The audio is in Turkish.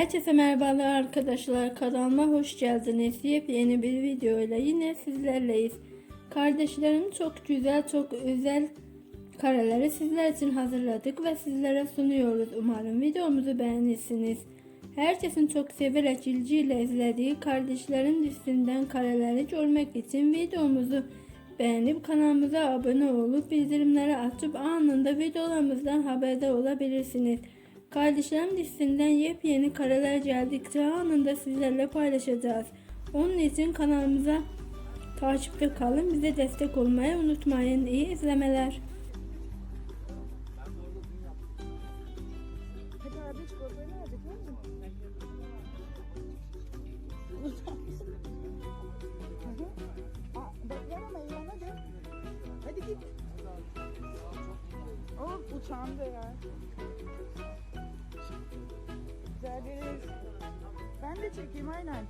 Herkese merhabalar arkadaşlar kanalıma hoş geldiniz. Yepyeni bir video ile yine sizlerleyiz. Kardeşlerim çok güzel çok özel kareleri sizler için hazırladık ve sizlere sunuyoruz. Umarım videomuzu beğenirsiniz. Herkesin çok severek ilgiyle izlediği kardeşlerin listinden kareleri görmek için videomuzu beğenip kanalımıza abone olup bildirimleri açıp anında videolarımızdan haberdar olabilirsiniz. Kardeşlerim listinden yepyeni kareler geldikçe anında sizlerle paylaşacağız. Onun için kanalımıza takipte kalın. Bize destek olmayı unutmayın. İyi izlemeler. Nerede gördün mü? Ben de çekeyim aynen.